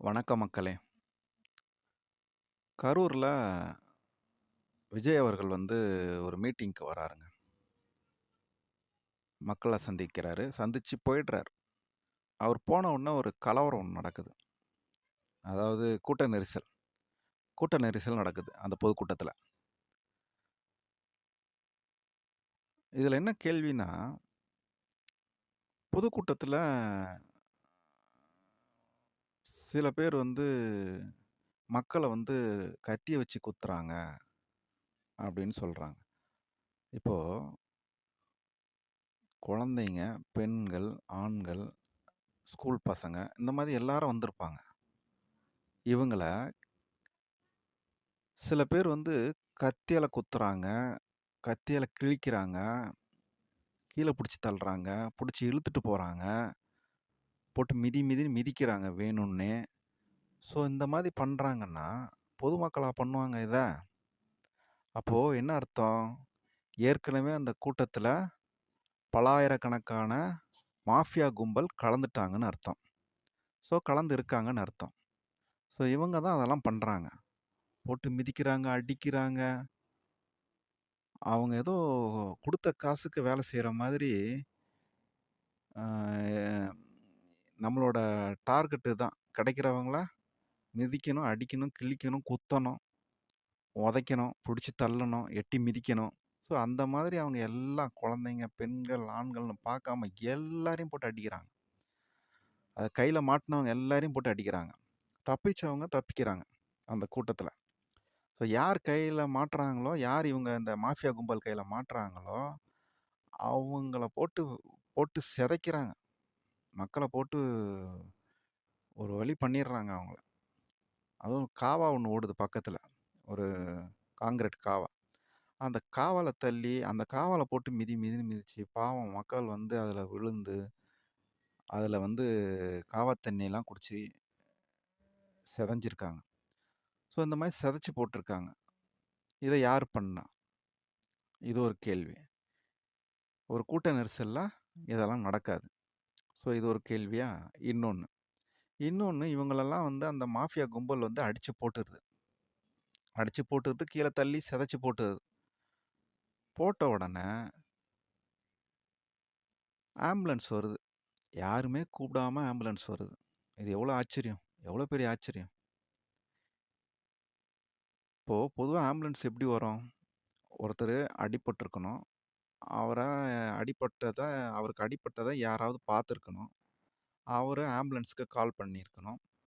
வணக்கம் மக்களே. கரூரில் விஜய் அவர்கள் வந்து ஒரு மீட்டிங்க்கு வராருங்க. மக்களை சந்திக்கிறாரு. சந்தித்து போயிடுறாரு. அவர் போன உடனே ஒரு கலவரம் ஒன்று நடக்குது. அதாவது கூட்ட நெரிசல். கூட்ட நெரிசல் நடக்குது அந்த பொதுக்கூட்டத்தில் இதில் என்ன கேள்வின்னா பொதுக்கூட்டத்தில் சில பேர் வந்து மக்கள வந்து கத்திய வச்சு குத்துறாங்க அப்படின்னு சொல்றாங்க. இப்போ குழந்தைங்க, பெண்கள், ஆண்கள், ஸ்கூல் பசங்க இந்த மாதிரி எல்லாரும் வந்திருப்பாங்க. இவங்கள சில பேர் வந்து கத்தியால குத்துறாங்க, கத்தியால கிழிக்கிறாங்க, கீழ புடிச்சு தள்ளுறாங்க, புடிச்சு இழுத்துட்டு போறாங்க. போட்டு மிதி மிதின்னு மிதிக்கிறாங்க வேணும்னே. ஸோ இந்த மாதிரி பண்ணுறாங்கன்னா பொதுமக்களாக பண்ணுவாங்க இதை அப்போது என்ன அர்த்தம்? ஏற்கனவே அந்த கூட்டத்தில் பலாயிரக்கணக்கான மாஃபியா கும்பல் கலந்துட்டாங்கன்னு அர்த்தம். ஸோ கலந்து இருக்காங்கன்னு அர்த்தம். ஸோ இவங்க தான் அதெல்லாம் பண்ணுறாங்க போட்டு மிதிக்கிறாங்க, அடிக்கிறாங்க. அவங்க ஏதோ கொடுத்த காசுக்கு வேலை செய்கிற மாதிரி நம்மளோட டார்கெட்டு தான் கிடைக்கிறவங்கள மிதிக்கணும், அடிக்கணும், கிழிக்கணும், குத்தணும், உதைக்கணும், பிடிச்சி தள்ளணும், எட்டி மிதிக்கணும். ஸோ அந்த மாதிரி அவங்க எல்லாம் குழந்தைங்க, பெண்கள், ஆண்கள்னு பார்க்காம எல்லாரையும் போட்டு அடிக்கிறாங்க. அதை கையில் மாட்டினவங்க எல்லாரையும் போட்டு அடிக்கிறாங்க. தப்பிச்சவங்க தப்பிக்கிறாங்க அந்த கூட்டத்தில் ஸோ யார் கையில் மாட்டுறாங்களோ யார் இவங்க இந்த மாஃபியா கும்பல் கையில் மாட்டுறாங்களோ அவங்கள போட்டு போட்டு சிதைக்கிறாங்க. மக்களை போட்டு ஒரு வழி பண்ணிடுறாங்க அவங்கள. அதுவும் காவா ஒன்று ஓடுது பக்கத்தில் ஒரு காங்கிரீட் காவா. அந்த காவலை தள்ளி, அந்த காவலை போட்டு மிதி மிதி மிதிச்சு, பாவம் மக்கள் வந்து அதில் விழுந்து, அதில் வந்து காவா தண்ணியெல்லாம் குடிச்சு செதஞ்சிருக்காங்க ஸோ இந்த மாதிரி செதைச்சி போட்டிருக்காங்க இதை யார் பண்ணா? இது ஒரு கேள்வி. ஒரு கூட்ட நெரிசலில் இதெல்லாம் நடக்காது. ஸோ இது ஒரு கேள்வியா? இன்னொன்று இன்னொன்று இவங்களெல்லாம் வந்து அந்த மாஃபியா கும்பல் வந்து அடித்து போட்டுருது. அடித்து போட்டுருது கீழே தள்ளி செதைச்சி போட்டுருது. போட்ட உடனே ஆம்புலன்ஸ் வருது. யாருமே கூப்பிடாம ஆம்புலன்ஸ் வருது. இது எவ்வளோ ஆச்சரியம்! எவ்வளோ பெரிய ஆச்சரியம்! இப்போது பொதுவாக ஆம்புலன்ஸ் எப்படி வரும்? ஒருத்தர் அடிபட்டிருக்கணும் அவரை அடிப்பட்டதை அவருக்கு அடிப்பட்டதை யாராவது பார்த்துருக்கணும். அவர் ஆம்புலன்ஸுக்கு கால் பண்ணியிருக்கணும்.